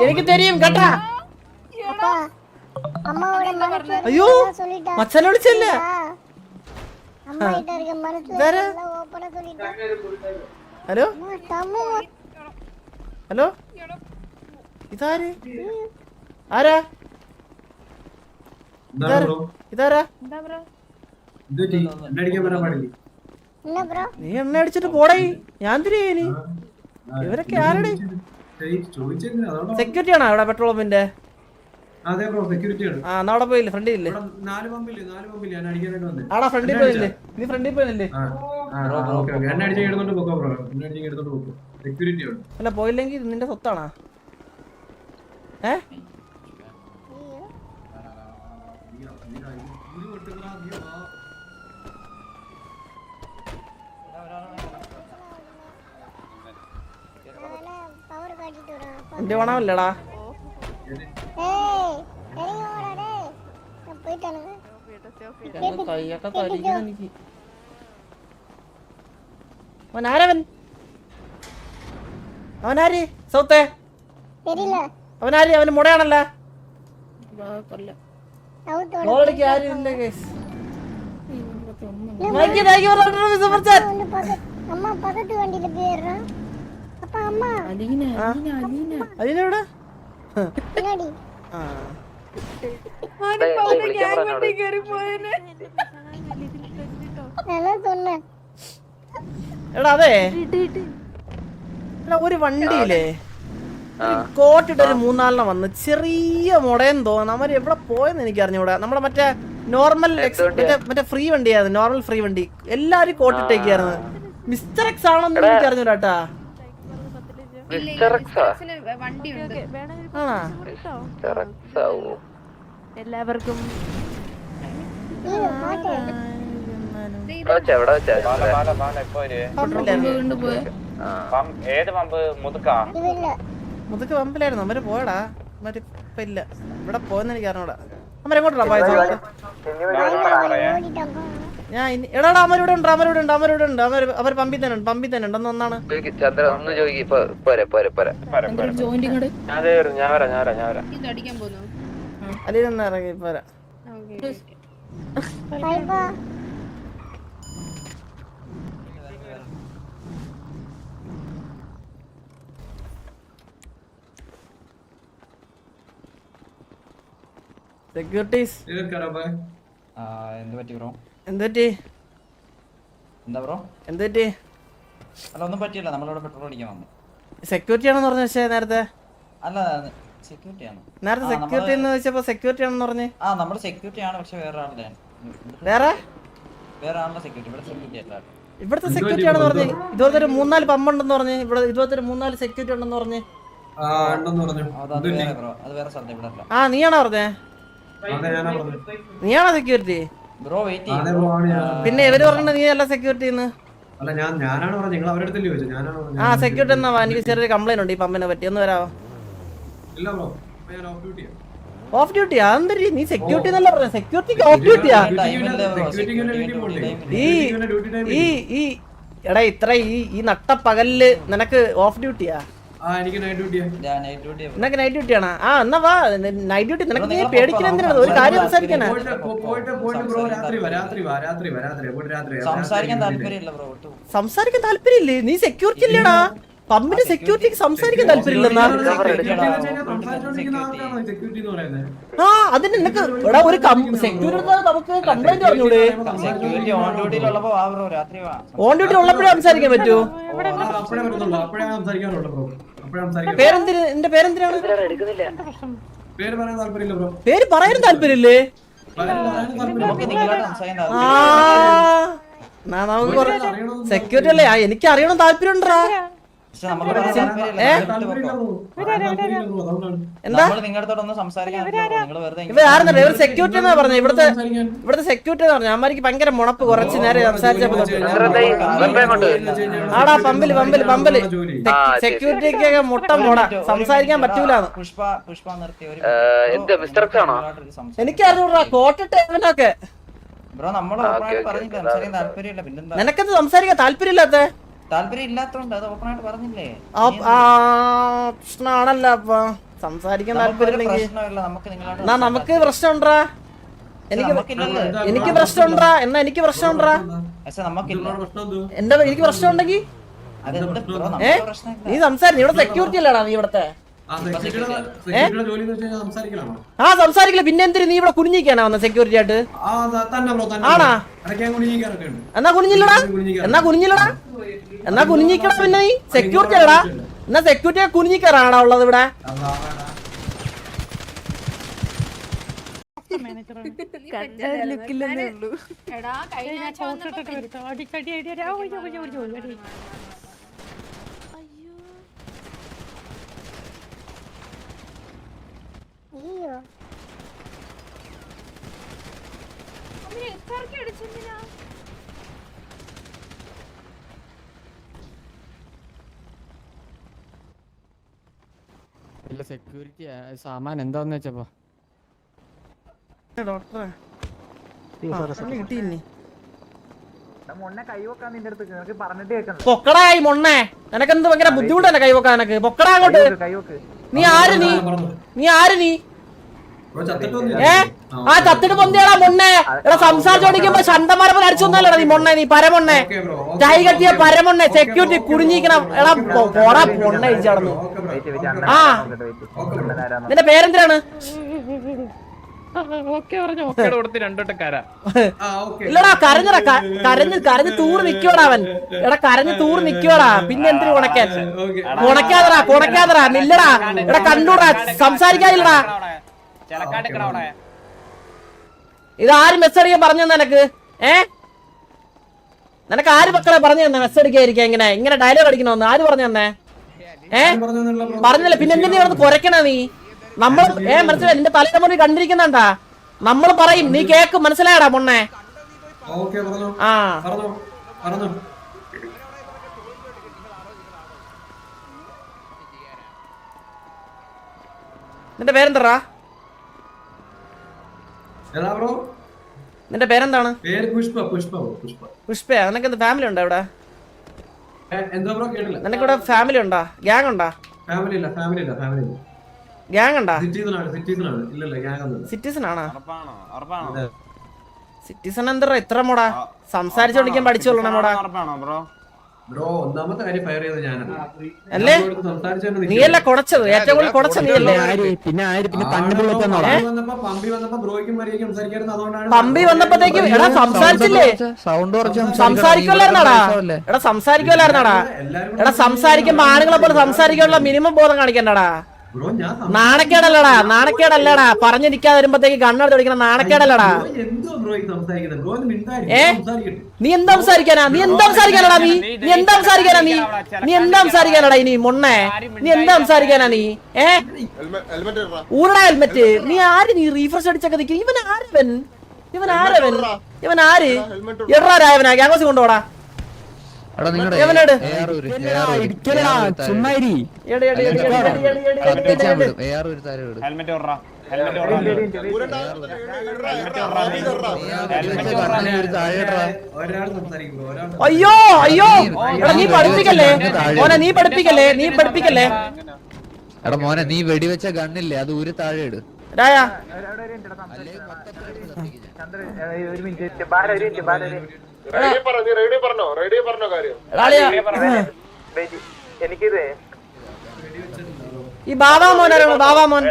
எனக்கு தெரியும் கேட்டா ஐயோ மச்சான் ஒளிச்சல்ல ஹலோ ഹലോ இதாரு ஆரா ആരാ ഇതാരാ ഇതാരാ നീ എണ്ണ അടിച്ചിട്ട് പോടേ. ഞാൻ തിരികെ ഇവരൊക്കെ ആരുടെ? സെക്യൂരിറ്റി ആണോ അവിടെ പെട്രോൾ പമ്പിന്റെ അതെ ബ്രോ സെക്യൂരിറ്റി ആണ്. ആ എന്നാ അവിടെ പോയില്ലേ? ഫ്രണ്ടിൽ ഇല്ലേ? ഇവിടെ നാല് പമ്പില്ലേ നാല് പമ്പില്ലേ ഞാൻ അടിക്കാനായിട്ട് വന്നേ. ആടാ ഫ്രണ്ടിൽ പോയില്ലേ? നീ ഫ്രണ്ടിൽ പോയില്ലേ ആ ഓക്കെ ഓക്കെ. എന്നെ അടിച്ച് എടുത്തോണ്ട് പോക്കോ ബ്രോ. എന്നെ അടിച്ച് എടുത്തോണ്ട് പോക്കോ. സെക്യൂരിറ്റി ആണ്. അല്ല പോയില്ലെങ്കിൽ നിന്റെ സ്വത്താണോ? ഏ? എന്റെ ഓണമല്ലടാ കൈയൊക്കെ അവനാര്? സൗത്തേ? അവനാര്? അവന് മുടയാണല്ലോ. ആരും ഇല്ല കേസ് അമ്മ വണ്ടിയിൽ അലീന എവിടെ എടാ അതെ. ഒരു വണ്ടിയില്ലേ? കോട്ടിട്ടൊരു മൂന്നാലിനെ വന്ന് ചെറിയ മുടയെന്ന് തോന്നുന്നു. അവർ എവിടെ പോയെന്ന് എനിക്ക് അറിഞ്ഞൂടെ നമ്മുടെ മറ്റേ നോർമൽ മറ്റേ മറ്റേ ഫ്രീ വണ്ടിയായിരുന്നു. നോർമൽ ഫ്രീ വണ്ടി. എല്ലാരും കോട്ടിട്ടേക്കായിരുന്നു. മിസ്റ്റർ എക്സ് ആണെന്ന് എനിക്ക് അറിഞ്ഞൂടാട്ടാ എല്ലാവർക്കും. ഏത് പമ്പ്? മുതുക്ക്? പമ്പിലായിരുന്നു. അമ്മര് പോയടാ. അമ്മര് ഇല്ല. ഇവിടെ പോയെന്ന് എനിക്ക് അറിഞ്ഞൂടാ. അമ്മരെങ്ങോട്ടാ പോയത്? ഞാൻ ഇനി എടാടാ അവരിവിടെ ഉണ്ട് അവരിവിടെ ഉണ്ട് അവരിവിടെ ഉണ്ട്. അമര അവർ പമ്പി തന്നെ ഉണ്ട് പമ്പി തന്നെ ഉണ്ടെന്ന് ഒന്നാണ്. ചന്ദ്ര ഒന്ന് ചോദിക്കും. ഇപ്പൊ പോരെ പോരെ പോരെ. ഞാൻ വരാം ഞാൻ വരാം ഞാൻ വരാം അലിയിലൊന്ന് ഇറങ്ങി പോരാ. സെക്യൂരിറ്റീസ് എന്ത് പറ്റി ബ്രോ എന്താ ബ്രോ? അല്ല ഒന്നും പറ്റിയില്ല. നമ്മളിവിടെ പെട്രോൾ അടിക്കാൻ വന്നു. സെക്യൂരിറ്റി ആണെന്ന് പറഞ്ഞു പക്ഷേ നേരത്തെ? അല്ല സെക്യൂരിറ്റി ആണ്. നേരത്തെ സെക്യൂരിറ്റി എന്ന് വെച്ചപ്പോ സെക്യൂരിറ്റി ആണെന്ന് പറഞ്ഞു? ആ നമ്മൾ സെക്യൂരിറ്റി ആണ് പക്ഷെ വേറെ ആളുടെ വേറെ? വേറെ ആളുടെ സെക്യൂരിറ്റി ഇവിടെ സെക്യൂരിറ്റി അല്ല ഇവിടുത്തെ സെക്യൂരിറ്റി ആണെന്ന് പറഞ്ഞ്. ഇതുപോലത്തെ ഒരു മൂന്നാൽ പമ്പ് ഉണ്ടെന്ന് പറഞ്ഞ്. ഇവിടെ ഇതുപോലത്തെ ഒരു മൂന്നാൽ സെക്യൂരിറ്റി ഉണ്ടെന്ന് പറഞ്ഞ്. ആ നീയാണോ പറഞ്ഞേ? നീയാണോ സെക്യൂരിറ്റി ബ്രോ വെയിറ്റ് പിന്നെ ഇവർ പറഞ്ഞത് നീ അല്ല സെക്യൂരിറ്റി എന്ന് അല്ല ഞാൻ ഞാനാണ് പറഞ്ഞത്. നിങ്ങൾ അവരുടെ അടുത്തല്ലേ ചോദിച്ചത്? ഞാനാണ് പറഞ്ഞത്. ആ സെക്യൂരിറ്റി എന്നാ എനിക്ക് ചെറിയൊരു കംപ്ലൈന്റ് ഉണ്ട് ഈ പമ്പിനെ പറ്റി. ഒന്ന് വരാവോ? ഇല്ല ബ്രോ ഞാൻ ഓഫ് ഡ്യൂട്ടിയാണ് ഓഫ് ഡ്യൂട്ടിയാ എന്തൊരു നീ സെക്യൂരിറ്റി എന്നല്ല പറഞ്ഞ സെക്യൂരിറ്റിക്ക് ഓഫ് ഡ്യൂട്ടിയാ ഈ ഈ ഈ എടാ ഇത്ര ഈ ഈ നട്ട പകലിൽ നിനക്ക് ഓഫ് ഡ്യൂട്ടിയാ ആ എനിക്ക് നൈറ്റ് ഡ്യൂട്ടിയാ നൈറ്റ് ഡ്യൂട്ടി നിനക്ക് നൈറ്റ് ഡ്യൂട്ടിയാണോ ആ എന്നാ വാ നൈറ്റ് ഡ്യൂട്ടി നിനക്ക് നീ പേടിക്കണ എന്തിനാണ്? ഒരു കാര്യം സംസാരിക്കാനാ? പോയിട്ട് പോ- പോയിട്ട് പോയിട്ട് ബ്രോ രാത്രി വാ രാത്രി വാ രാത്രി വാ രാത്രി രാത്രി സംസാരിക്കാൻ താല്പര്യം താല്പര്യമില്ല ബ്രോ സംസാരിക്കാൻ താല്പര്യമില്ലേ? നീ സെക്യൂരിറ്റി ഇല്ലേടാ. പമ്പിന് സെക്യൂരിറ്റിക്ക് സംസാരിക്കാൻ താല്പര്യമില്ലെന്നാ ആ അതിന് നിനക്ക് എടാ ഒരു സെക്യൂരിറ്റി നമുക്ക് കംപ്ലൈന്റ് പറഞ്ഞൂടെ സെക്യൂരിറ്റി ഓൺ ഡ്യൂട്ടിയിലുള്ളപ്പോ വാ ബ്രോ രാത്രി വാ. ഓൺ ഡ്യൂട്ടി ഉള്ളപ്പോഴേ സംസാരിക്കാൻ പറ്റൂ? പേരെന്തിന്? എന്റെ പേരെന്തിനാണ്? പേര് പറയാൻ താല്പര്യമില്ല ആ. നമുക്ക് സെക്യൂരിറ്റി അല്ലേ? ആ, എനിക്ക് അറിയണം താല്പര്യം ഉണ്ടടാ എന്താ? ഇവർ സെക്യൂരിറ്റി പറഞ്ഞ. ഇവിടുത്തെ ഇവിടുത്തെ സെക്യൂരിറ്റി എന്ന് പറഞ്ഞ. ഭയങ്കര മുണപ്പ് കുറച്ച് നേരം സംസാരിച്ചപ്പോ ആടാ പമ്പിൽ പമ്പിൽ പമ്പിൽ. സെക്യൂരിറ്റിക്കൊക്കെ മുട്ട മുട. സംസാരിക്കാൻ പറ്റൂല എനിക്ക് അറിഞ്ഞൂടാ കോട്ടിട്ട് നിനക്കത് നിനക്കെന്ത് സംസാരിക്കാൻ താല്പര്യമില്ലാത്ത താല്പര്യം ഇല്ലാത്തോണ്ട് അത് ഓപ്പൺ ആയിട്ട് പറഞ്ഞില്ലേ? പ്രശ്നമാണല്ലോ അപ്പൊ. സംസാരിക്കാൻ താല്പര്യമില്ലെങ്കിൽ. നമുക്ക് നിങ്ങളോട് എന്നാ നമുക്ക് പ്രശ്നമുണ്ടാ? എനിക്ക് എനിക്ക് പ്രശ്നമുണ്ടാ? എന്നാ എനിക്ക് പ്രശ്നമുണ്ടാ? എന്താ നിങ്ങളോട് പ്രശ്നം? ഉണ്ടെങ്കിൽ എനിക്ക് നീ സംസാരിച്ചു ഇവിടെ സെക്യൂരിറ്റി അല്ലടാ നീ ഇവിടത്തെ? ആ സംസാരിക്കില്ല പിന്നെ എന്തിനു നീ ഇവിടെ കുനിഞ്ഞിക്കാനാ വന്ന സെക്യൂരിറ്റി ആയിട്ട് ആണാ എന്നാ കുനിഞ്ഞില്ലടാ എന്നാ കുനിഞ്ഞില്ലടാ എന്നാ കുനിഞ്ഞിക്കടാ പിന്നെ നീ സെക്യൂരിറ്റി അല്ലടാ എന്നാ സെക്യൂരിറ്റി കുനിഞ്ഞിക്കാറാണോ ഉള്ളത് ഇവിടെ ഉള്ളൂ അയ്യോ ഇല്ല സെക്യൂരിറ്റി സാമാൻ എന്താന്ന് വെച്ചപ്പോ? ഡോക്ടറെ. കിട്ടിയില്ലേ? പൊക്കടായി മൊണ്ണേ. നിനക്കെന്ത് ഭയങ്കര ബുദ്ധിമുട്ടല്ലേ കൈവക്കാൻ നിനക്ക് പൊക്കടാ അങ്ങോട്ട്. നീ ആര് നീ? നീ ആര് നീ? ഏ? ആ ചത്തിട്ട് പൊന്തിയാടാ മൊണ്ണെ എടാ സംസാരിച്ചോണ്ടിരിക്കുമ്പോ ശന്തമാരപ്പൻ അടിച്ചു തന്നാലടാ നീ മൊണ്ണെ നീ പരമൊണ്ണെ ചൈ കെട്ടിയ പരമൊണ്ണെ സെക്യൂരിറ്റി കുടുങ്ങിക്കണം എടാ പോടാ പൊണ്ണ ഇടിച്ചടന്നു ആ. നിന്റെ പേരെന്തിനാണ്? ഇല്ലടാ കരഞ്ഞടാ കരഞ്ഞ് കരഞ്ഞ് തൂറ് നിക്കോടാ അവൻ. എടാ കരഞ്ഞ് തൂറ് നിക്കോടാ പിന്നെ എന്തിനു കുണക്കാൻ കുണക്കാതടാ കുണക്കാതടാ ഇല്ലടാ എടാ കണ്ടൂടാ. സംസാരിക്കാതില്ലടാ ഇത് ആര് അടിക്കാൻ പറഞ്ഞു നിനക്ക്? ഏ? നിനക്ക് ആര് മക്കളെ പറഞ്ഞു തന്നെ മെസ്സേജ് അടിക്കാതിരിക്കാ ഇങ്ങനെ? ഇങ്ങനെ ഡയലോഗ് അടിക്കണമെന്ന് ആര് പറഞ്ഞു തന്നെ? ഏ. പറഞ്ഞില്ല. പിന്നെ എന്തിനാ ഇവിടെ കുരക്കണ നീ? നമ്മൾ ഏ മനസ്സിലായി? നിന്റെ തലയുടെ മുന്നിൽ കണ്ടിരിക്കുന്നുണ്ടാ നമ്മൾ പറയും നീ കേക്കും മനസ്സിലായടാ പൊണ്ണേ. ആ. നിന്റെ പേരെന്താ ബ്രോ? നിന്റെ പേരെന്താണ്? പേര് പുഷ്പ പുഷ്പ പുഷ്പ. പുഷ്പ നിനക്ക് എന്ത് ഫാമിലി ഉണ്ടോ ഇവിടെ എന്താ ബ്രോ കേട്ടില്ല? നിനക്ക് ഇവിടെ ഫാമിലി ഉണ്ടോ? ഗ്യാങ് ഉണ്ടോ? ഫാമിലി ഇല്ല ഫാമിലി ഇല്ല ഫാമിലി ഇല്ല. ഗ്യാങ് ഉണ്ടോ? സിറ്റിസൺ ആണ് സിറ്റിസൺ ആണ് ഇല്ല ഇല്ല ഗ്യാങ് ഒന്നുമില്ല. സിറ്റിസൺ ആണോ? സിറ്റിസൺ എന്താ ഇത്ര മോടാ? സംസാരിച്ചോണ്ടിരിക്കാൻ പഠിച്ചോളണം മോടാ. ബ്രോ? ഒന്നാമത്തെ കാര്യം ഫയർ ചെയ്തത് ഞാനാണ്. അല്ലേ? ഞാൻ ഇവിടുന്ന് സംസാരിച്ചുകൊണ്ട് നീയല്ല കൊടച്ചത്. ഏറ്റവും കൂടുതൽ കൊടച്ച നീയല്ലേ? പിന്നെ പമ്പി വന്നപ്പോ ബ്രോയ്ക്കും സംസാരിക്കായിരുന്നു അതുകൊണ്ടാണ് പമ്പി വന്നപ്പോഴത്തേക്കും എടാ സംസാരിച്ചില്ലേ? സൗണ്ട് കുറച്ച് സംസാരിക്കുമല്ലായിരുന്നാടാ എടാ സംസാരിക്കുമല്ലായിരുന്നാടാ എടാ സംസാരിക്കുമ്പോ ആണുങ്ങളെ പോലെ സംസാരിക്കാനുള്ള മിനിമം ബോധം കാണിക്കണ്ടടാ. സം- നാണക്കേടല്ലടാ പറഞ്ഞു പറഞ്ഞിരിക്കാതെ വരുമ്പത്തേക്ക് കണ്ണെടുത്ത് ഒടിക്കണ നാണക്കേടല്ലടാ. എന്തുവാ ബ്രോ ഈ സംസാരിക്കുന്നത്? ബ്രോ ഒന്ന് മിണ്ടായിരിക്കും ഏ? നീ എന്താ സംസാരിക്കാനാ? നീ എന്താ സംസാരിക്കാനടാ നീ? നീ എന്താ സംസാരിക്കാനാ നീ? നീ എന്താ സംസാരിക്കാനടാ ഇനി മൊണ്ണേ? നീ എന്താ സംസാരിക്കാനാ നീ? ഏ? ഊരടാ ഹെൽമെറ്റ് നീ ആര് നീ റീഫ്രഷ് അടിച്ചൊക്കെ നിൽക്കും ഇവൻ ആരവൻ? ഇവൻ ആരവൻ? ഇവൻ ആര്? എടാ രാവനാ ഗ്യാങ്കോസ് കൊണ്ടുപോടാ. ഹെൽമെറ്റ് അയ്യോ അയ്യോ എടാ നീ പഠിപ്പിക്കല്ലേ മോനെ നീ പഠിപ്പിക്കല്ലേ നീ പഠിപ്പിക്കല്ലേ എടാ മോനെ നീ വെടിവെച്ച ഗണ്ണില്ലേ അത് ഊരി താഴെ ഇട് ഒരു minute Bala minute Bala minute എനിക്കിത് ഈ ബാബാ മോൻ അറിയണോ ബാബാ മോൻ.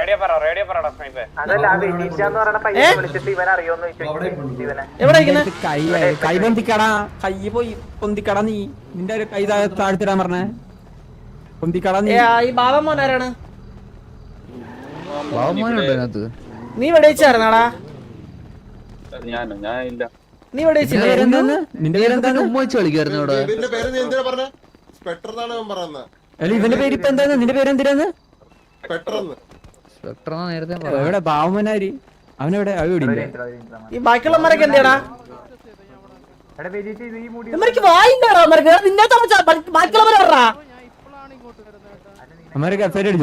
കൈ പൊന്തിക്കടാ. കൈ പോയി പൊന്തിക്കടാ നീ. നിന്റെ ഒരു കൈ താഴ്ത്തിടാൻ പറഞ്ഞേ. പൊന്തിക്കടാ നീ. ഈ ബാബാ മോൻ ആരാണ്? നീ വെടിയിച്ചായിരുന്നാടാ ഞാൻ ഞാൻ ഇല്ല നീ നിന്റെ നിന്റെ പേരെന്താന്ന് ഉമ്മ വെച്ച് കളിക്കായിരുന്നു ഇവിടെ ഇതിന്റെ പേര് നീ എന്തിനാ പറഞ്ഞ? സ്പെക്ടർ എന്നാണ് ഞാൻ അല്ല ഇവന്റെ പേര് ഇപ്പൊ എന്താണ് നിന്റെ പേരെന്തിനാന്ന് സ്പെക്ടർ എന്ന്. സ്പെക്ടർ നേരത്തെ എവിടെ ബാവുമനാരി അവനെവിടെ? അവിടെ ഇവിടെ ഈ ബാക്കിയുള്ളമാരൊക്കെ എന്തിയാടാ? ഇവർക്ക് വായില്ലാടാ നിന്നെ ബാക്കിയുള്ളവരെ പറ അടിച്ചു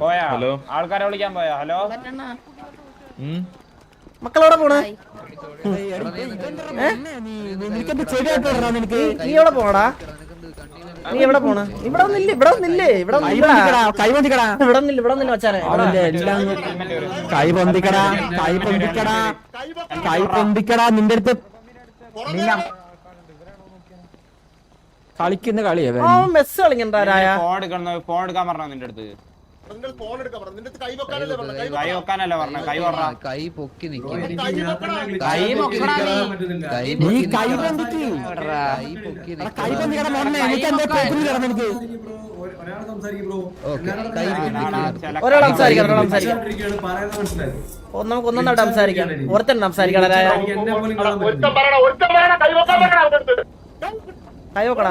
പോയാ? ഹലോ? ആൾക്കാരെ വിളിക്കാൻ പോയാ? ഹലോ? മക്കളെവിടെ പോണ്? നീ എവിടെ പോണടാ? നീ എവിടെ പോണ്? ഇവിടെ ഒന്നില്ല ഇവിടെ ഒന്നില്ലേ ഇവിടെ ഇവിടെ ഒന്നില്ല ഇവിടെ ഒന്നില്ല മച്ചാനെ. എല്ലാം കൈ പൊന്തിക്കടാ കൈ പൊന്തിക്കടാ കൈ പൊന്തിക്കടാ നിന്റെ അടുത്ത്. കളിക്കുന്ന കളിയാ ആ മെസ്സ് കളിക്കണ്ടാ ഫോൺ എടുക്കണം ഫോൺ എടുക്കാൻ പറഞ്ഞ നിന്റെ അടുത്ത്? നിന്റെ ഫോൺ എടുക്കാൻ പറഞ്ഞു. നിന്റെ കൈ വെക്കാനല്ലേ പറഞ്ഞത്? കൈ വെക്കാനല്ല പറഞ്ഞ കൈ പറഞ്ഞ കൈ പൊക്കി നിക്കും. കൈ വെക്കണം. കൈ പൊക്കി കൈ നീ കൈ പൊക്കി കൈ പൊന്തിക്കടാ മോനെ എനിക്ക് എന്താ പേപ്പറിൽ കിടന്നു എനിക്ക് ഒരാൾ സംസാരിക്കും ഒരാൾ സംസാരിക്കാം. ഒരാൾ സംസാരിക്കാം. പറയുന്നത് മനസ്സിലായി നമുക്ക് ഒന്നൊന്നായിട്ട് സംസാരിക്കാം ഒരുത്തൻ സംസാരിക്കണം കൈ വെക്കടാ.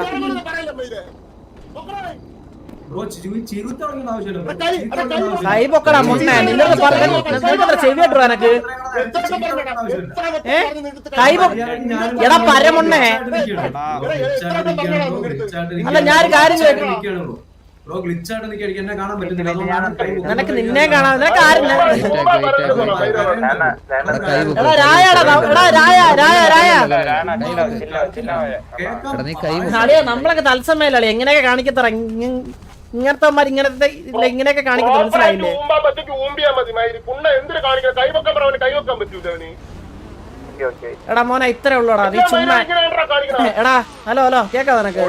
കൈ- പൊക്കടാ പറഞ്ഞു എനക്ക് കൈ എടാ പരമുണ്ണേ അല്ല ഞാനൊരു കാര്യം നിനക്ക് നിന്നെ കാണാൻ നിനക്ക് ആരും നമ്മളൊക്കെ തത്സമയല്ലേ എങ്ങനെയൊക്കെ കാണിക്കത്തറ ഇങ്ങനത്തെ ഇങ്ങനത്തെ ഇങ്ങനെയൊക്കെ കാണിക്കുന്നത് മനസ്സിലായില്ലേ? എടാ മോനെ ഇത്രേ ഉള്ളൂടാ. നീ ചുമ്മാ എടാ ഹലോ ഹലോ കേക്കാ നിനക്ക്?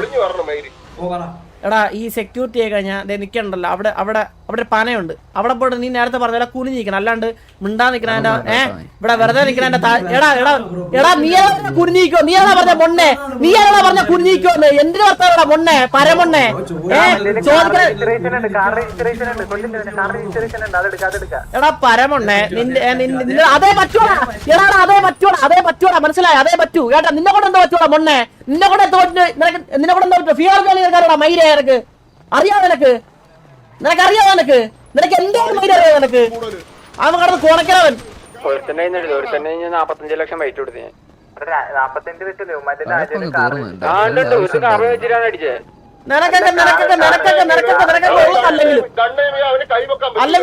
പറഞ്ഞു എടാ ഈ സെക്യൂരിറ്റി ആയി കഴിഞ്ഞാൽ ദേ നിൽക്കണ്ടല്ലോ അവിടെ അവിടെ അവിടെ പനയുണ്ട്. അവിടെ പോയിട്ട് നീ നേരത്തെ പറഞ്ഞ കുനി കുനിഞ്ഞ് നിൽക്കണം. അല്ലാണ്ട് മിണ്ടാ നിക്കണ ഏ? ഇവിടെ വെറുതെ നിൽക്കണ എടാ എടാ എടാ നീ ഏതാ കുനിഞ്ഞിക്കോ നീ ഏതാ പറഞ്ഞ മൊണ്ണെ നീ ഏതാ പറഞ്ഞ കുനിഞ്ഞിക്കോ എന്തിനു വർത്താനടാ മൊണ്ണെ പരമൊണ്ണെ ഏ? എടാ പരമൊണ്ണെ നിന്റെ നിന്റെ- അതേ പറ്റൂടാ എടാ അതേ പറ്റൂടാ അതേ പറ്റൂടാ മനസ്സിലായി? അതേ പറ്റൂ. കേട്ടാ നിന്നെ കൊണ്ട് എന്താ പറ്റൂടാ മൊണ്ണെ നിന്നെ കൊണ്ട് എന്താ പറ്റു നിന്നെ കൊണ്ട് എന്താ പറ്റൂ ഫിയർ കളി നിനക്കാരോടാ മൈര? നിനക്ക്? അറിയാവോ നിനക്ക്? നിനക്ക്? അറിയാവോ നിനക്ക് നിനക്ക് എന്താണ് മൈര അറിയാവോ നിനക്ക്? അവൻ കടന്ന് കോണക്കരവൻ നാപ്പത്തഞ്ച് ലക്ഷം വൈറ്റ് കൊടുത്ത് ഞാൻ നിനക്കൊക്കെ നിനക്കൊക്കെ നിനക്കൊക്കെ നിനക്കൊക്കെ നിനക്കൊക്കെ ഉള്ളത് അല്ലെങ്കിൽ.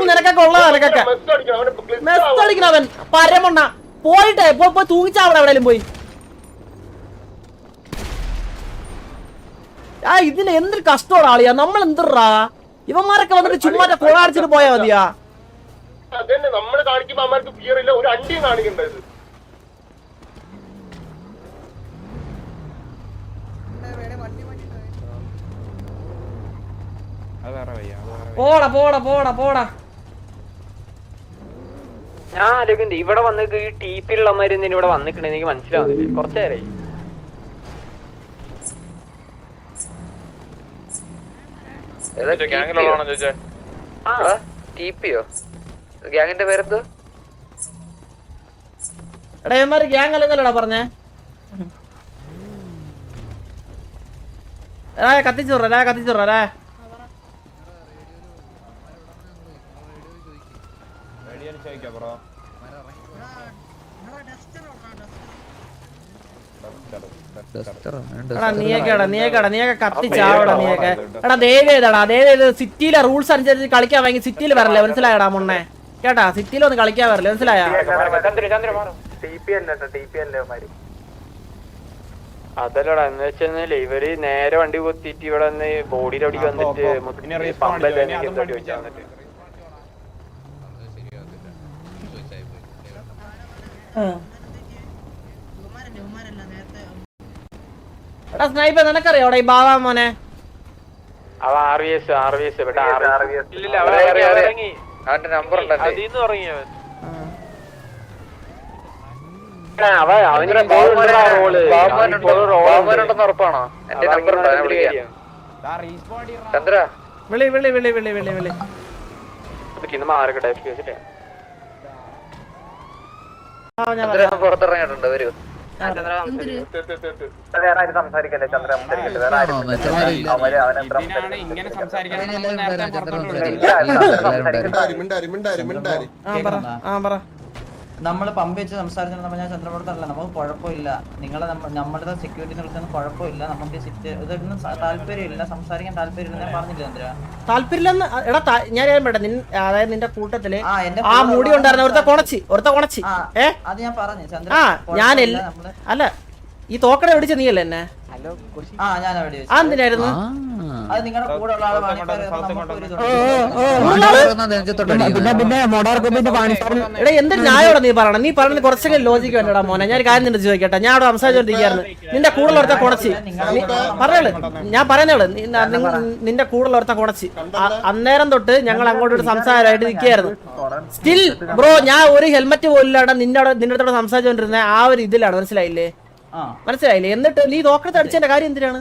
നിനക്കൊക്കെ ഉള്ളതാ നിനക്കൊക്കെ. അടിക്കണവൻ. പരമണ്ണ. പോയിട്ടെ പോയി തൂങ്ങിച്ചാവണം തൂങ്ങിച്ചാവിടെ എവിടെയും പോയി. ആ ഇതിന് എന്തൊരു കഷ്ടമാണ് ആളിയാ. നമ്മൾ എന്തിറാ ഇവന്മാരൊക്കെ വന്നിട്ട് ചുമ്മാ കൊളാടിച്ചിട്ട് പോയാ മതിയാ? അതന്നെ നമ്മൾ കാണിക്കുമ്പോ അമ്മയ്ക്ക് ഫിയർ ഇല്ല. ഒരു അണ്ടിയും കാണിക്കണ്ടത് അത് വേറെ വയ്യ അത് വേറെ പോടാ പോടാ പോടാ പോടാ. ഞാൻ ആലോചിക്കുന്നത് ഇവിടെ വന്നിട്ട് ഈ ടീപ്പിലുള്ളമാര് ഇവിടെ വന്നിട്ടുണ്ടെങ്കിൽ എനിക്ക് മനസ്സിലാവുന്നില്ല. കുറച്ചു ടീപ്പിയോ ഗ്യാങ്ങിന്റെ പേരെന്തോ? എടാ ഇവന്മാര് ഗ്യാങ് അല്ലെന്നല്ലടാ പറഞ്ഞേ. എടാ കത്തിച്ചുറ കത്തിച്ചുറ ചോദിക്കാം ബ്രോ. വേണ്ട, നീയൊക്കെ നീയൊക്കെ എടാ സിറ്റിയിലെ റൂൾസ് അനുസരിച്ച് കളിക്കാൻ വാങ്ങി സിറ്റിയിൽ വരല്ലേ മനസ്സിലായടാ മുന്നേ? കേട്ടാ സിറ്റിയിൽ ഒന്ന് കളിക്കാൻ വരല്ലേ മനസ്സിലായ? അതല്ലടാ എന്ന് വെച്ചാൽ ഇവർ നേരെ വണ്ടി കൊത്തിയിട്ട് ഇവിടെ വന്ന് ബോഡിയുടെ അവിടേക്ക് വന്നിട്ട് പമ്പല്ലേ വന്നിട്ട്. എടാ സ്നൈപ്പർ നിനക്കറിയോടാ ഈ ബാബാ മോനെ? അവ R V S R V S ഇവിടെ അവന്റെ നമ്പർ അവ അവന് റോൾ. ഉറപ്പാണോ? എന്റെ നമ്പർ ചന്ദ്ര. വിളി വിളി വിളി വിളി വിളി വിളി. ഇന്ന് മാറിക്കട്ടെ വെച്ചിട്ടേ ആ ഞാൻ പുറത്തിറങ്ങിയിട്ടുണ്ട് വരൂ. ആണോ, മെച്ചമാരില്ല. എന്തിനാണ് ഇങ്ങനെ സംസാരിക്കാൻ? നമ്മൾ നേരത്തെ പുറത്തോട്ട് വിടുന്നത്? എല്ലാവരും നമ്മൾ പമ്പ് വെച്ച് സംസാരിച്ചു നമ്മൾ ഞാൻ ചന്ദ്രപുരത്തല്ല നമുക്ക് കുഴപ്പമില്ല. നിങ്ങളെ നമ്മളുടെ നമ്മുടെ സെക്യൂരിറ്റി നിർത്തുന്ന കുഴപ്പമില്ല. നമുക്ക് സിറ്റ് ഇതൊന്നും താല്പര്യമില്ല. സംസാരിക്കാൻ താല്പര്യമില്ല ഞാൻ പറഞ്ഞില്ല ചന്ദ്ര? താല്പര്യമില്ലെന്ന് എടാ ഞാൻ പറയാൻ നിൻ അതായത് നിന്റെ കൂട്ടത്തിൽ ആ എന്റെ മുടി ഉണ്ടായിരുന്നു ഒരുത്ത കൊണച്ചി ഒരുത്ത കൊണച്ചി. ഏ? അത് ഞാൻ പറഞ്ഞു ചന്ദ്ര. ആ ഞാൻ അല്ല ഈ തോക്കട വെടിച്ച നീ അല്ലേ എന്നെ? ആ ഞാൻ അവിടെ ആ എന്തിനായിരുന്നു? അത് നിങ്ങളുടെ കൂടെ ഉള്ള ആൾ. പിന്നെ പിന്നെ മോഡാർക്ക് പിന്നെ പാനിസ്ഥാൻ എടാ എന്ത് ന്യായോടെ നീ പറയണം നീ പറഞ്ഞത് കുറച്ചെങ്കിലും ലോജിക്ക് വേണ്ടടാ മോനെ. ഞാൻ കാര്യം നിന്റെ ചോദിക്കട്ടെ. ഞാൻ അവിടെ സംസാരിച്ചോണ്ടിരിക്കുകയായിരുന്നു. നിന്റെ കൂടെ ഒരുത്ത കൊണച്ചി പറഞ്ഞോളൂ. ഞാൻ പറയുന്നേൾ നീ- നിന്റെ കൂടെ ഒരുത്ത കൊണച്ചി അ- അന്നേരം തൊട്ട് ഞങ്ങൾ അങ്ങോട്ട് ഒരു സംസാരമായിട്ട് നിൽക്കുകയായിരുന്നു. സ്റ്റിൽ ബ്രോ ഞാൻ ഒരു ഹെൽമെറ്റ് പോലും ഇല്ലാണ്ട് നിന്നോട് നിന്റെ അടുത്തോടെ സംസാരിച്ചോണ്ടിരുന്ന ആ ഒരു ഇതിലാണ്. മനസ്സിലായില്ലേ? ആ. മനസ്സിലായില്ലേ? എന്നിട്ട് നീ തോക്കത്ത് അടിച്ചതിന്റെ കാര്യം എന്തിനാണ്?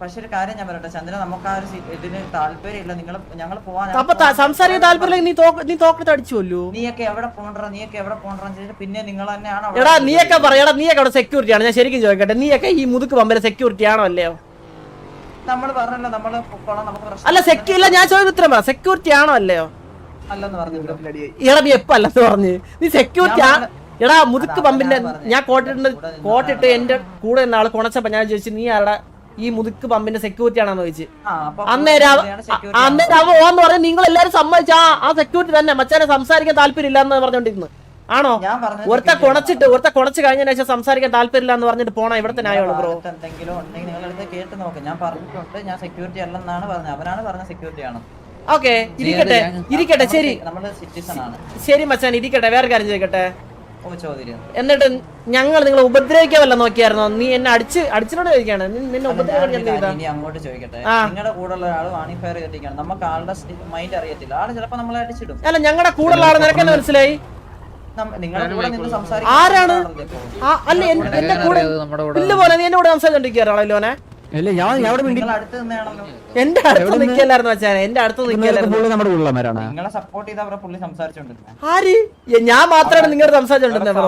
പക്ഷെ ഒരു കാര്യം ഞാൻ പറയട്ടെ ചന്ദ്രൻ നമുക്ക് ആ ഒരു ഇതിന് താല്പര്യമില്ല. നിങ്ങൾ ഞങ്ങൾ പോവാൻ അപ്പൊ സംസാരിക്കാൻ താല്പര്യം നീ നീ തോക്കത്ത് അടിച്ചുവല്ലോ നീയൊക്കെ എവിടെ പോകണ്ട നീയൊക്കെ എവിടെ പോകണ്ടെന്ന് ചോദിച്ചിട്ട് പിന്നെ നിങ്ങൾ തന്നെയാണോ എടാ നീയൊക്കെ പറയടാ നീയൊക്കെ അവിടെ സെക്യൂരിറ്റി ആണ്. ഞാൻ ശരിക്കും ചോദിക്കട്ടെ നീയൊക്കെ ഈ മുതുക്ക് പമ്പിലെ സെക്യൂരിറ്റി ആണോ അല്ലയോ? നമ്മൾ പറഞ്ഞല്ലോ പൊക്കോളാം നമുക്ക് അല്ല സെക്യൂ ഇല്ല ഞാൻ ചോദിച്ചു പറ. സെക്യൂരിറ്റി ആണോ അല്ലയോ? അല്ലെന്ന് പറഞ്ഞല്ലോ എടാ നീ എപ്പോ അല്ലെന്ന് പറഞ്ഞു. നീ സെക്യൂരിറ്റി എടാ മുതുക്ക് പമ്പിന്റെ ഞാൻ കോട്ടിട്ട് കോട്ടിട്ട് എന്റെ കൂടെ നിന്ന ആൾ കുണച്ചപ്പോ ഞാൻ ചോദിച്ചു നീ ആരുടെ? ഈ മുതുക്ക് പമ്പിന്റെ സെക്യൂരിറ്റി ആണെന്ന് ചോദിച്ചു. അന്നേരം അന്നേരം അവ ഓന്ന് പറഞ്ഞ നിങ്ങൾ എല്ലാരും സമ്മതിച്ച ആ സെക്യൂരിറ്റി തന്നെ മച്ചാനെ സംസാരിക്കാൻ താല്പര്യം ഇല്ലാന്ന് പറഞ്ഞോണ്ടിരുന്നു. ആണോ? ഒരുത്ത കൊണച്ചിട്ട് ഒരുത്ത കുണച്ച് കഴിഞ്ഞതിന് ശേഷം സംസാരിക്കാൻ താല്പര്യമില്ല എന്ന് പറഞ്ഞിട്ട് പോണ ഇവിടെ തന്നെ ആയോളൂ ബ്രോ? എന്തെങ്കിലും ഉണ്ടെങ്കിൽ നിങ്ങൾ കേട്ട് നോക്ക്. ഞാൻ പറഞ്ഞിട്ടുണ്ട് ഞാൻ സെക്യൂരിറ്റി അല്ലെന്നാണ് പറഞ്ഞത്. അവനാണ് പറഞ്ഞ സെക്യൂരിറ്റി ആണ്. ഓക്കെ ഇരിക്കട്ടെ ഇരിക്കട്ടെ ശരി. ശരി മച്ചാൻ ഇരിക്കട്ടെ വേറെ കാര്യം ചോദിക്കട്ടെ? എന്നിട്ട് ഞങ്ങൾ നിങ്ങളെ ഉപദ്രവിക്കാവല്ല നോക്കിയായിരുന്നോ? നീ എന്നെ അടിച്ച് അടിച്ചിനോട് ചോദിക്കാണ് നിന്നെ അങ്ങോട്ട് ചോദിക്കട്ടെ. ആ. നിങ്ങളുടെ കൂടെ ഉള്ള ഒരാൾ വാണി ഫയർ കെട്ടിക്കാണ് നമുക്ക് ആളുടെ മൈൻഡ് അറിയത്തില്ല. ആൾ ചിലപ്പോ നമ്മളെ അടിച്ചിടും. അല്ല ഞങ്ങളുടെ കൂടെ ഉള്ള ആളെ നിനക്കെന്നെ മനസ്സിലായി? നമ്മ- നിങ്ങളുടെ കൂടെ നിന്ന് ആരാണ്? അല്ല എന്റെ കൂടെ നമ്മുടെ കൂടെ ഇല്ല പോലെ നീ എന്നെ കൂടെ സംസാരിച്ചോണ്ടിരിക്കുകയാണോ ലോനെ ഇല്ല ഞാൻ ഞാൻ അവിടെ വേണ്ടി നിങ്ങൾ അടുത്ത് നിന്നാണല്ലോ. എന്റെ അടുത്ത് നിൽക്കല്ലായിരുന്നു മച്ചാനെ എന്റെ അടുത്ത് നിൽക്കല്ലായിരുന്നു പുള്ളി നമ്മുടെ നിങ്ങളെ സപ്പോർട്ട് ചെയ്ത അവരെ പുള്ളി സംസാരിച്ചോണ്ടിരുന്നത് ആര്? ഞാൻ മാത്രമാണ് നിങ്ങളുടെ സംസാരിച്ചോണ്ടിരുന്നത്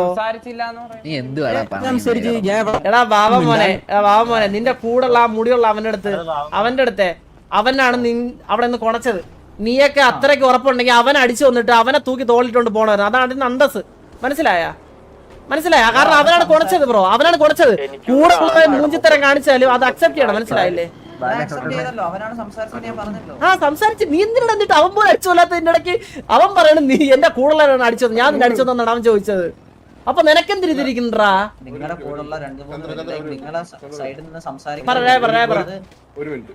എടാ ബാബ മോനെ എടാ ബാബ മോനെ നിന്റെ കൂടുള്ള ആ മുടിയുള്ള അവന്റെ അടുത്ത് അവന്റെ അടുത്തെ അവനാണ് നീ അവിടെ നിന്ന് കൊണച്ചത്. നീയൊക്കെ അത്രയ്ക്ക് ഉറപ്പുണ്ടെങ്കിൽ അവൻ അടിച്ചു വന്നിട്ട് അവനെ തൂക്കി തോളിട്ടോണ്ട് പോണവരാണ് അതാണ് അന്തസ് മനസ്സിലായ? മനസ്സിലായ? കാരണം അവനാണ് കുണച്ചത് ബ്രോ അവനാണ് കുണച്ചത്. കൂടെ ഉള്ള മൂഞ്ചിത്തരം കാണിച്ചാലും അത് അക്സെപ്റ്റ് ചെയ്യണം. മനസ്സിലായില്ലേ? ആ സംസാരിച്ച് നീ എന്തിനാണ് എന്നിട്ട് അവൻ പോലും അടിച്ചു കൊല്ലാത്തതിന്റെ ഇടയ്ക്ക് അവൻ പറയണം നീ എന്റെ കൂടുതലാണ് അടിച്ചത്. ഞാൻ നിന്നെ അടിച്ചതെന്നാണ് അവൻ ചോദിച്ചത്. അപ്പൊ നിനക്കെന്തിരിതിരിക്കണ്ടാ നിങ്ങളുടെ കൂടെയുള്ള രണ്ട് മൂന്ന് നിങ്ങളെ സൈഡിൽ നിന്ന് പറയാ, പറയാ, പറയാ. സംസാരിക്കുന്നത് ഒരു മിനിറ്റ്.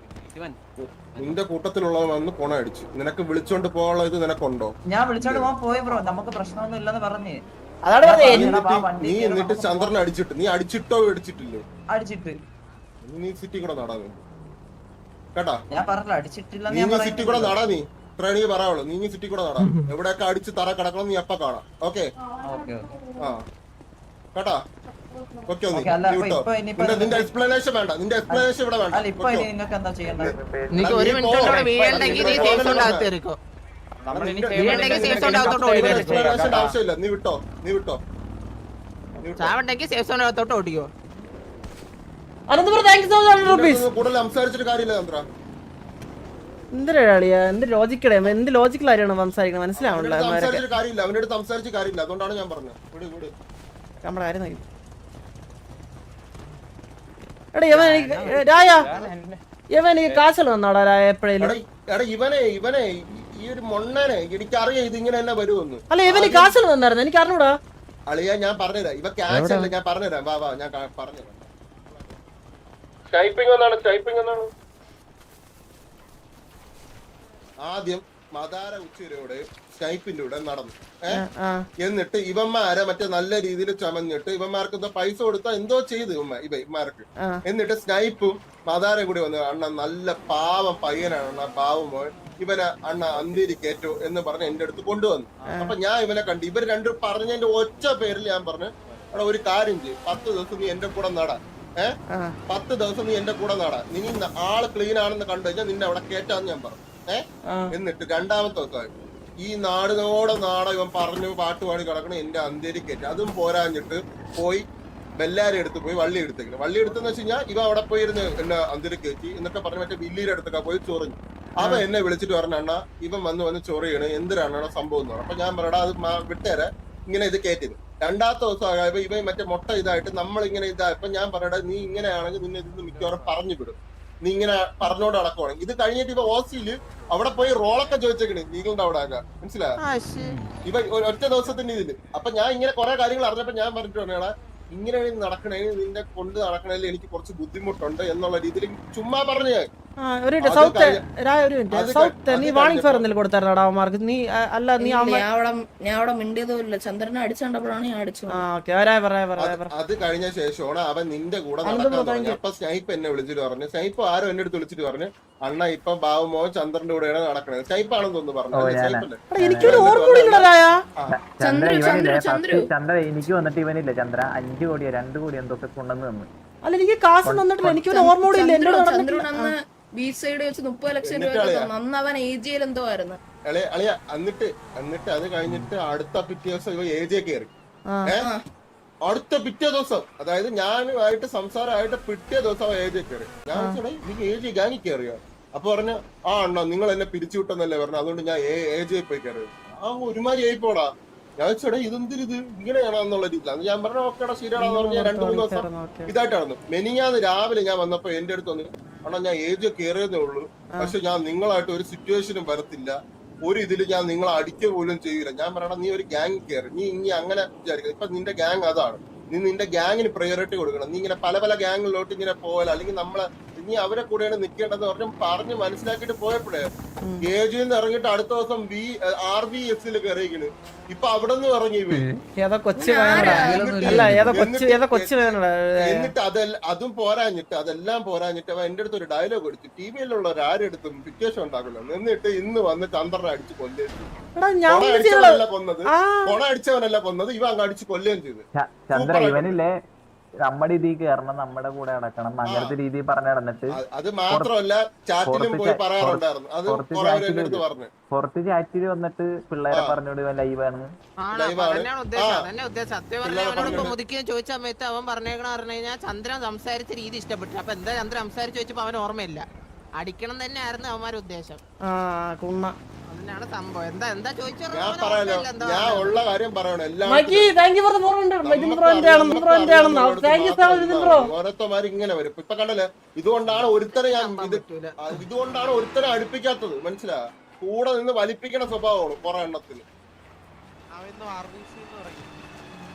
നിന്റെ കൂട്ടത്തിലുള്ളവൻ വന്ന് കൊണ അടിച്ചു. നിനക്ക് വിളിച്ചോണ്ട് പോകാനുള്ള ഇത് നിനക്കുണ്ടോ? ഞാൻ വിളിച്ചോണ്ട് പോകാൻ പോയി ബ്രോ നമുക്ക് പ്രശ്നമൊന്നും ഇല്ലെന്ന് പറഞ്ഞ്. അതാണ് പറഞ്ഞത്. നീ എന്നിട്ട് ചന്ദ്രനെ അടിച്ചിട്ട് നീ അടിച്ചിട്ടോ അടിച്ചിട്ടില്ലേ അടിച്ചിട്ട്. നീ സിറ്റി കൂടെ നടാ നീ. കേട്ടാ? ഞാൻ പറഞ്ഞല്ലോ അടിച്ചിട്ടില്ല നീ ഞാൻ നീ സിറ്റി കൂടെ നടാ നീ. ട്രെയിനി പറയാവുള്ളൂ. നീ നീ സിറ്റി കൂടെ നടാ. എവിടെയൊക്കെ അടിച്ച് തറ കിടക്കണം നീ അപ്പ കാണാം. ഓക്കെ? ആ കേട്ടാ? ഓക്കെ നിന്റെ എക്സ്പ്ലനേഷൻ വേണ്ട. നിന്റെ എക്സ്പ്ലനേഷൻ ഇവിടെ വേണ്ട. അല്ല ഇപ്പൊ ഇനി നിങ്ങൾക്ക് എന്താ ചെയ്യേണ്ടത്? നിനക്ക് ഒരു മിനിറ്റ് വീഴുണ്ടെങ്കിൽ നീ സേഫ് സേഫ് സോൺ അകത്തോട്ട് വിട്ടോ നീ വിട്ടോ. Ananthapuram thank you so much rupees ഇതിനകത്ത് കൂടുതൽ സംസാരിച്ചിട്ട് കാര്യമില്ല എന്ത് ലോജിക്കടേ എന്ത് ലോജിക്കലായിരുന്നു സംസാരിക്കണം? മനസ്സിലാവണല്ലോ അവനോട് സംസാരിച്ച് കാര്യമില്ല. അതുകൊണ്ടാണ് ഞാൻ പറഞ്ഞത്. നമ്മുടെ ആരും നോക്കി എടാ ഇവൻ എനിക്ക് ഏ, രായ ഇവൻ എനിക്ക് കാശല്ല തന്നാടാ രായ എപ്പോഴേലും. എടാ എടാ ഇവനെ ഇവനെ ഈ- ഒരു മൊണ്ണനെ എനിക്കറിയാം ഇത് ഇങ്ങനെ തന്നെ വരുമെന്ന്. അല്ല ഇവന് കാശല്ല തന്നായിരുന്നു എനിക്ക് അറിഞ്ഞൂടാ. അളിയാ ഞാൻ പറഞ്ഞുതരാം. ഇവ ക്യാഷ് അല്ല ഞാൻ പറഞ്ഞുതരാം. വാ വാ ഞാൻ പറഞ്ഞുതരാം. ടൈപ്പിംഗ് എന്നാണ് ടൈപ്പിംഗ് എന്നാണ് ആദ്യം മതാര ഉച്ചിരയോട് സ്നൈപ്പിന്റെ കൂടെ നടന്നു. എന്നിട്ട് ഇവന്മാരെ മറ്റേ നല്ല രീതിയിൽ ചമഞ്ഞിട്ട് ഇവന്മാർക്ക് എന്തോ പൈസ കൊടുത്താ എന്തോ ചെയ്തു ഇവന്മാർ ഇവ ഇവന്മാർക്ക്. എന്നിട്ട് സ്നൈപ്പും മദാര കൂടി വന്നു അണ്ണ നല്ല പാവം പയ്യനാണ് അണ്ണ പാവം മോൻ. ഇവനെ അണ്ണ അന്തിരി കേറ്റു എന്ന് പറഞ്ഞ് എന്റെ അടുത്ത് കൊണ്ടുവന്നു. അപ്പൊ ഞാൻ ഇവനെ കണ്ടു ഇവർ രണ്ടും പറഞ്ഞതിന്റെ ഒറ്റ പേരിൽ ഞാൻ പറഞ്ഞു എടാ ഒരു കാര്യം ചെയ്യും. പത്ത് ദിവസം നീ എന്റെ കൂടെ നടാ. ഏഹ് പത്ത് ദിവസം നീ എന്റെ കൂടെ നടാ. നീ ആൾ ക്ലീൻ ആണെന്ന് കണ്ടു കഴിഞ്ഞാൽ നിന്നെ അവിടെ കേറ്റാന്ന് ഞാൻ പറഞ്ഞു. എന്നിട്ട് രണ്ടാമത്തെ ദിവസമായിട്ട് ഈ നാടിനോടെ നാട ഇവൻ പറഞ്ഞു പാട്ട് പാടി കിടക്കണം എന്റെ അന്തേരി കയറ്റി. അതും പോരാഞ്ഞിട്ട് പോയി ബെല്ലാരി എടുത്ത് പോയി വള്ളി എടുത്തേക്കണം. വള്ളി എടുത്തെന്ന് വെച്ച് കഴിഞ്ഞാൽ ഇവ അവിടെ പോയി ഇരുന്ന് എന്നെ അന്തേരി കയറ്റി എന്നൊക്കെ പറഞ്ഞ മറ്റേ വില്ലിയുടെ അടുത്തൊക്കെ പോയി ചൊറിഞ്ഞു. അവൻ എന്നെ വിളിച്ചിട്ട് പറഞ്ഞ അണ്ണ ഇവൻ വന്ന് വന്ന് ചൊറിയാണ്. എന്തിനാണ് സംഭവം എന്ന് പറഞ്ഞു. അപ്പൊ ഞാൻ പറയടാ അത് വിട്ടേരെ. ഇങ്ങനെ ഇത് കയറ്റിയത്. രണ്ടാമത്തെ ദിവസം ആയപ്പോ ഇവ മറ്റേ മുട്ട ഇതായിട്ട് നമ്മൾ ഇങ്ങനെ ഇതായപ്പോ ഞാൻ പറയട്ടെ നീ ഇങ്ങനെയാണെങ്കിൽ നിന്നെ ഇതിന്ന് മിക്കവാറും പറഞ്ഞു വിടും. നീ ഇങ്ങനെ പറഞ്ഞോണ്ട് നടക്കുവാണ്. ഇത് കഴിഞ്ഞിട്ട് ഇപ്പൊ ഓസിയിൽ അവിടെ പോയി റോളൊക്കെ ചോദിച്ചേക്കണ്. നീകളുടെ അവിടെ ആകാ. മനസ്സിലായോ? ഇവ ഒറ്റ ദിവസത്തിന്റെ ഇതിൽ. അപ്പൊ ഞാൻ ഇങ്ങനെ കുറെ കാര്യങ്ങൾ അറിഞ്ഞപ്പോ ഞാൻ പറഞ്ഞിട്ട് പറഞ്ഞാ ഇങ്ങനെ നടക്കണേ നിന്റെ കൊണ്ട് നടക്കണേൽ എനിക്ക് കുറച്ച് ബുദ്ധിമുട്ടുണ്ട് എന്നുള്ള രീതിയിൽ ചുമ്മാ പറഞ്ഞു ഒരു മിനിറ്റ്. അത് സൗത്ത് രായ ഒരു മിനിറ്റ്. സൗത്ത് നീ അത് വാണിംഗ് ഫയർ കഴിഞ്ഞപ്പോ- എന്തെങ്കിലും കൊടുത്തായിരുന്നോടാ അവന്മാർക്ക് നീ അല്ല നീ ഞാൻ അവിടെ ഞാൻ മിണ്ടിയതുമില്ല ചന്ദ്രനെ അടിച്ചുകൊണ്ടപ്പോഴാണ് അത് കഴിഞ്ഞ ശേഷമാണ് അവൻ നിന്റെ കൂടെ നടക്കാൻ തുടങ്ങി അപ്പൊ സ്നൈപ്പ് എന്നെ വിളിച്ചിട്ട് പറഞ്ഞു. സ്നൈപ്പ് ആരോ എന്നെ അടുത്ത് വിളിച്ചിട്ട് പറഞ്ഞു അണ്ണ ഇപ്പൊ ബാബുമോ ചന്ദ്രന്റെ കൂടെയാണ് നടക്കണത്. സ്നൈപ്പ് ആണെന്ന് തോന്നുന്നു പറഞ്ഞു. എനിക്കൊരു ചന്ദ്രു, എനിക്ക് വന്നിട്ട് ഇവനില്ല. ചന്ദ്ര അഞ്ചു കോടിയോ രണ്ട് കോടിയോ എന്തൊക്കെ കൊണ്ടുവന്ന് തന്നു. അല്ല എനിക്ക് കാശ് തന്നിട്ടില്ല. എനിക്കൊരു ഓർമ്മ കൂടി ഇല്ല എന്നോട് ബീച്ച് സൈഡ് വെച്ച് മുപ്പത് ലക്ഷം രൂപ. അന്ന് അവൻ എ ജിയിൽ എന്തോ ആയിരുന്നു. എന്നിട്ട് എന്നിട്ട് അത് കഴിഞ്ഞിട്ട് അടുത്ത പിറ്റേ ദിവസം ഇവ എ ജെ കയറി. അടുത്ത പിറ്റേ ദിവസം അതായത് ഞാനുമായിട്ട് സംസാരമായിട്ട് പിറ്റേ ദിവസം എ ജെ കയറി ഞാൻ എനിക്ക് നീ എ ജെ ഗാങ്ങി കയറിയോ അപ്പൊ പറഞ്ഞു ആ അണ്ണാ നിങ്ങൾ എന്നെ പിരിച്ചു വിട്ടെന്നല്ലേ പറഞ്ഞു അതുകൊണ്ട് ഞാൻ എ ജെ പോയി കയറി ആ ഒരുമാതിരി ആയി പോടാ ഞാൻ വെച്ചോടെ ഇതെന്തിരി ഇത് ഇങ്ങനെയാണെന്നുള്ള രീതിയിലാണ് ഞാൻ പറഞ്ഞു ഓക്കേടാ ശരിയാണെന്ന് പറഞ്ഞ രണ്ടു മൂന്ന് ദിവസം ഇതായിട്ടാണ് ഇതായിട്ട് നടന്നു മെനിഞ്ഞാന്ന് രാവിലെ ഞാൻ വന്നപ്പോ എന്റെ അടുത്ത് വന്ന് അണ്ണാ ഞാൻ ഏജ് കയറിയതേ ഉള്ളൂ. പക്ഷെ ഞാൻ നിങ്ങളായിട്ട് ഒരു സിറ്റുവേഷനും വരത്തില്ല. ഒരു ഇതിൽ ഞാൻ നിങ്ങളെ അടിക്കുക പോലും ചെയ്യൂല ഞാൻ പറയണം നീ ഒരു ഗ്യാങ് കയറി നീ ഇനി അങ്ങനെ വിചാരിക്കുക ഇപ്പൊ നിന്റെ ഗ്യാങ് അതാണ്. നീ നിന്റെ ഗ്യാങ്ങിന് പ്രയോറിറ്റി കൊടുക്കണം. നീ ഇങ്ങനെ പല പല ഗ്യാങ്ങിലോട്ട് ഇങ്ങനെ പോയാൽ അല്ലെങ്കിൽ നമ്മളെ നീ അവരെ കൂടെയാണ് നിൽക്കേണ്ടത് പറഞ്ഞു പറഞ്ഞ് മനസ്സിലാക്കിയിട്ട് പോയപ്പോഴേ ഏജിൽ നിന്ന് ഇറങ്ങിയിട്ട് അടുത്ത ദിവസം ബി ആർ ബി എസിൽ കയറിയിരിക്കണ് ഇപ്പൊ അവിടെ നിന്ന് ഇറങ്ങി. ഏതോ കൊച്ചു എന്നിട്ട് അതെല്ലാം അതും പോരാഞ്ഞിട്ട് അതെല്ലാം പോരാഞ്ഞിട്ട് അവൻ എന്റെ അടുത്ത് ഒരു ഡയലോഗ് എടുത്തു. ടി വിയിലുള്ളവർ ആരെടുത്തും സിറ്റുവേഷൻ ഉണ്ടാക്കില്ല എന്നിട്ട് ഇന്ന് വന്ന് ചന്ദ്രനെ അടിച്ച് കൊല്ലുകയും ചെയ്തു. എടാ ഞാൻ കൊണ അടിച്ചവനല്ല കൊന്നത്. കൊണ അടിച്ചവനല്ല കൊന്നത്. ഇവ അങ്ങ് അടിച്ച് കൊല്ലുകയും ചെയ്തു. നമ്മുടെ ഇതിൽ കയറണം നമ്മുടെ കൂടെ നടക്കണം അങ്ങനത്തെ രീതി പറഞ്ഞു നടന്നിട്ട് അത് മാത്രമല്ല ചാറ്റിലും പുറത്ത് ചാറ്റിൽ വന്നിട്ട് പിള്ളേരെ പറഞ്ഞു പറഞ്ഞോട് ഇവൻ ലൈവാണ്. ചോദിച്ച സമയത്ത് അവൻ പറഞ്ഞേക്കണ പറഞ്ഞു കഴിഞ്ഞാൽ ചന്ദ്രൻ സംസാരിച്ച രീതി ഇഷ്ടപ്പെട്ടു. അപ്പൊ എന്താ ചന്ദ്രൻ സംസാരിച്ചു വെച്ചപ്പോ അവൻ ഓർമ്മയില്ല. അടിക്കണം തന്നെയായിരുന്നു അവന്മാരുടെ ഉദ്ദേശം. സംഭവം. എന്താ എന്താ ചോദിച്ചു ഞാൻ പറയാലോ ഞാൻ ഉള്ള കാര്യം പറയണം. എല്ലാം Mikey thank you for the ആണ് ബ്രോ എന്റെ ആണെന്ന് thank you so much bro ഓരോരുത്തമാര് ഇങ്ങനെ വരും. ഇപ്പൊ കണ്ടല്ലേ? ഇതുകൊണ്ടാണ് ഒരുത്തരെ ഞാൻ ഇതുകൊണ്ടാണ് ഒരുത്തരെ അടുപ്പിക്കാത്തത്. മനസ്സിലാ? കൂടെ നിന്ന് വലിപ്പിക്കണ സ്വഭാവമാണ് കുറെ എണ്ണത്തിന് അവിടെ എന്തിനാ? പോയിട്ട് അവന്മാരോട് കൊണ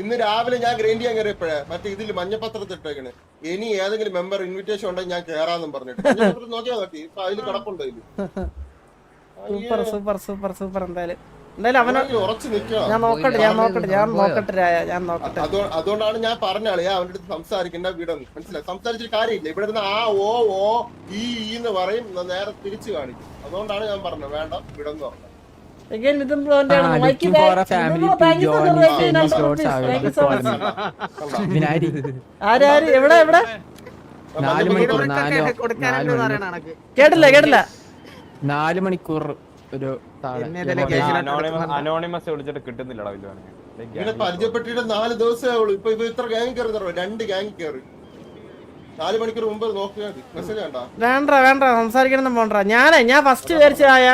ഇന്ന് രാവിലെ ഞാൻ ഗ്രൈൻഡ് ചെയ്യാൻ കയറിയപ്പോഴേ മറ്റേ ഇതിൽ മഞ്ഞപ്പത്രത്തിൽ ഇട്ടേക്കണ്. ഇനി ഏതെങ്കിലും മെമ്പർ ഇൻവിറ്റേഷൻ ഉണ്ടെങ്കിൽ ഞാൻ കേറാന്നും പറഞ്ഞിട്ട്. നോക്കിയാ നോക്കിയാൽ നോക്കി ഇപ്പൊ അതിൽ കിടപ്പുണ്ടോ അതിൽ. സൂപ്പർ സൂപ്പർ സൂപ്പർ സൂപ്പർ എന്തായാലും. എന്തായാലും അവനെ അവനാണെങ്കിൽ ഞാൻ നോക്കട്ടെ ഞാൻ നോക്കട്ടെ ഞാൻ നോക്കട്ടെ രായ ഞാൻ നോക്കട്ടെ. അതുകൊണ്ടാണ് ഞാൻ പറഞ്ഞ ആളെ അവന്റെ അടുത്ത് സംസാരിക്കേണ്ട വിടന്ന്. മനസ്സിലായി? സംസാരിച്ചിട്ട് കാര്യമില്ല. ഇവിടെ നിന്ന് ആ ഓ ഓ ഈ ഈ എന്ന് പറയും നേരെ തിരിച്ചു കാണിക്കും. അതുകൊണ്ടാണ് ഞാൻ പറഞ്ഞത് വേണ്ട വീടെന്ന് പറഞ്ഞു. Again ബ്രോ എന്റെ ആണ്. Ah, looking for a family to join his famous. വിനാരി ആര് ആര്? എവിടെ എവിടെ? നാല് മണിക്കൂർ നാല് നാല് മണിക്കൂർ. കേട്ടില്ല കേട്ടില്ല. നാല് മണിക്കൂർ ഒരു അനോണിമസ് വിളിച്ചിട്ട് കിട്ടുന്നില്ലടാ പരിചയപ്പെട്ടിട്ട് നാല് ദിവസമേ ഉള്ളൂ. ഇപ്പൊ ഇപ്പൊ ഇത്ര ഗാങ് കയറി രണ്ട് ഗാങ് കയറി നാല് മണിക്കൂർ മുമ്പ് നോക്കിയാൽ മതി മെസ്സേജ് വേണ്ട വേണ്ട വേണ്ട സംസാരിക്കണം പോണ്ട ഞാനേ ഞാൻ ഫസ്റ്റ് വിചാരിച്ചതായ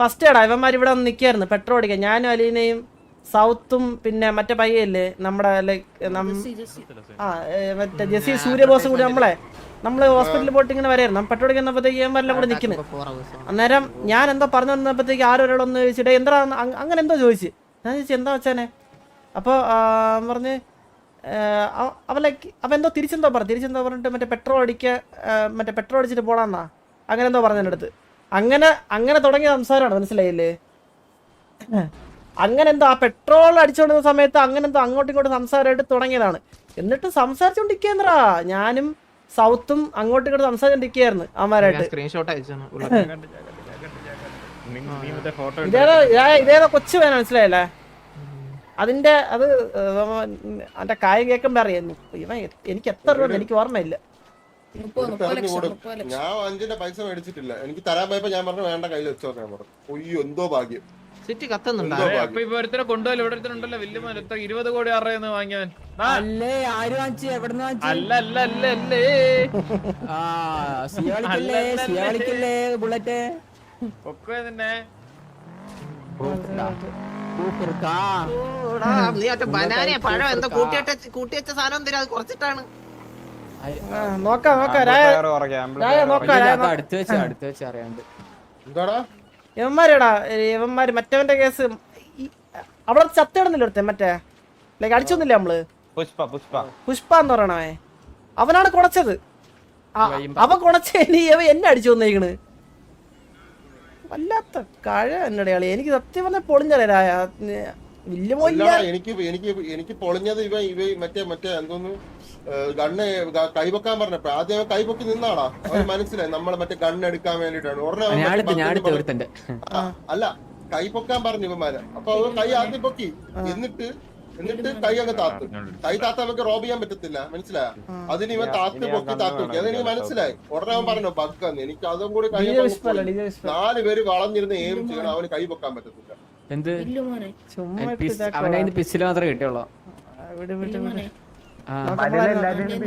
ഫസ്റ്റ് എടാ ഇവന്മാർ ഇവിടെ വന്ന് നിൽക്കായിരുന്നു പെട്രോൾ അടിക്കാൻ. ഞാനും അലീനയും സൗത്തും പിന്നെ മറ്റേ പയ്യല്ലേ നമ്മുടെ ലൈക്ക് ആ മറ്റേ ജെസി സൂര്യബോസും കൂടി നമ്മളെ നമ്മൾ ഹോസ്പിറ്റലിൽ പോയിട്ട് ഇങ്ങനെ വരായിരുന്നു. നമ്മൾ പെട്രോൾ അടിക്കുന്നപ്പോഴത്തേക്ക് ഇവന്മാരെല്ലാം കൂടെ നിൽക്കുന്നത് അന്നേരം ഞാൻ എന്തോ പറഞ്ഞു വന്നപ്പോഴത്തേക്ക് ആരോ ഒരാളൊന്ന് ചോദിച്ചിട്ട് എന്താ അങ്- അങ്ങനെ എന്തോ ചോദിച്ചു. ഞാൻ ചോദിച്ചു എന്താ വെച്ചാനെ അപ്പോൾ പറഞ്ഞ് അവ ലൈക്ക് അവ എന്തോ തിരിച്ചെന്തോ പറഞ്ഞു. തിരിച്ചെന്തോ പറഞ്ഞിട്ട് മറ്റേ പെട്രോൾ അടിക്കുക മറ്റേ പെട്രോൾ അടിച്ചിട്ട് പോടാന്നാ അങ്ങനെ എന്തോ പറഞ്ഞു എന്റെ അടുത്ത്. അങ്ങനെ അങ്ങനെ തുടങ്ങിയ സംസാരമാണ് മനസ്സിലായില്ലേ? അങ്ങനെ എന്തോ ആ പെട്രോൾ അടിച്ചുകൊണ്ടിരുന്ന സമയത്ത് അങ്ങനെ എന്തോ അങ്ങോട്ടും ഇങ്ങോട്ടും സംസാരമായിട്ട് തുടങ്ങിയതാണ്. എന്നിട്ട് സംസാരിച്ചോണ്ടിരിക്കുന്നറാ. ഞാനും സൗത്തും അങ്ങോട്ടും ഇങ്ങോട്ടും സംസാരിച്ചോണ്ടിരിക്കുകയായിരുന്നു അവന്മാരായിട്ട്. സ്ക്രീൻഷോട്ട് ഇതേതാ ഇതേതോ ഇതാ- ഇതേതോ കൊച്ചു വേന മനസ്സിലായല്ലേ? അതിന്റെ അത് അതിന്റെ കായം കേൾക്കുമ്പോ അറിയാം ഇവൻ എ- എനിക്ക് എത്ര രൂപ എനിക്ക് ഓർമ്മയില്ല. ഞാൻ അഞ്ചിന്റെ പൈസ മേടിച്ചിട്ടില്ല. എനിക്ക് തരാൻ പോയപ്പോ ഞാൻ പറഞ്ഞു വേണ്ട കയ്യിൽ വെച്ചോ ഞാൻ പറഞ്ഞു. ഒയ്യോ എന്തോ ഭാഗ്യം. സിറ്റി കത്തുന്നുണ്ടോ? അപ്പൊ ഇപ്പൊ വലിയ ഇരുപത് കോടി അറിയുന്നു വാങ്ങിയവൻ. അല്ലേ ആര് വാങ്ങിച്ചു? എവിടെ നിന്ന് അല്ല അല്ല അല്ല അല്ലേ. ആ സിയ കളിക്കല്ലേ സിയ കളിക്കല്ലേ ബുള്ളറ്റ്. ഒക്കെ. ഓടാ, നീ മറ്റേ ബനാനയെ പഴം എന്തോ കൂട്ടിയിട്ട് കൂട്ടി സാധനം അത് കുറച്ചിട്ടാണ്. ആ, നോക്കാം നോക്കാം രായ രായ നോക്കാം ഇല്ല, രായ അത് അടുത്ത് വെച്ച് അടുത്ത് വെച്ച് അറിയാണ്ട്. എന്താടാ? യവന്മാരെടാ മറ്റവന്റെ കേസ് അവിടെ ചത്തിടുന്നില്ല ഒരുത്തൻ മറ്റേ? ലൈക്ക് അടിച്ചൊന്നില്ല നമ്മൾ? പുഷ്പ പുഷ്പ. പുഷ്പ എന്ന് പറയണവേ അവനാണ് കുണച്ചത്. അവ അവൻ കുണച്ചേനി അവ എന്നെ അടിച്ചു വന്നേക്കണ്. വല്ലാത്ത കഴ എന്നടയാളി എനിക്ക് സത്യം പറഞ്ഞാൽ പൊളിഞ്ഞറിയാ വലിയ എനിക്ക് എനിക്ക് എനിക്ക് പൊളിഞ്ഞത് ഇവ ഇവ മറ്റേ മറ്റേ എന്തോന്നു? ഗണ്ണ് കൈവക്കാൻ പറഞ്ഞപ്പോ ആദ്യം കൈപൊക്കി നിന്നാടാ. അവന് മനസ്സിലായി. നമ്മളെ മറ്റേ ഗണ്ണ് എടുക്കാൻ വേണ്ടിട്ടാണ് ഉടനെ അല്ല കൈ പൊക്കാൻ പറഞ്ഞു ഇവന്മാര്. അപ്പൊ അവൻ കൈ ആദ്യം പൊക്കി. എന്നിട്ട് എന്നിട്ട് കൈ അങ്ങ് താത്തു കൈ താത്ത നമുക്ക് റോബ് ചെയ്യാൻ പറ്റത്തില്ല. മനസ്സിലായ? അതിന് ഇവൻ താത്ത് പൊക്കി താത്ത് പൊക്കി അതെനിക്ക് മനസ്സിലായി. ഉടനെ അവൻ പറഞ്ഞു ബഗ്ഗന്ന് എനിക്ക് അതും കൂടി കൈ നാല് പേര് വളഞ്ഞിരുന്ന് എയിം ചെയ്യണം. അവന് കൈ പൊക്കാൻ പറ്റത്തില്ല. എന്ത്? അവനെ പിസ്സിൽ മാത്രമേ കിട്ടിയുള്ളൂ.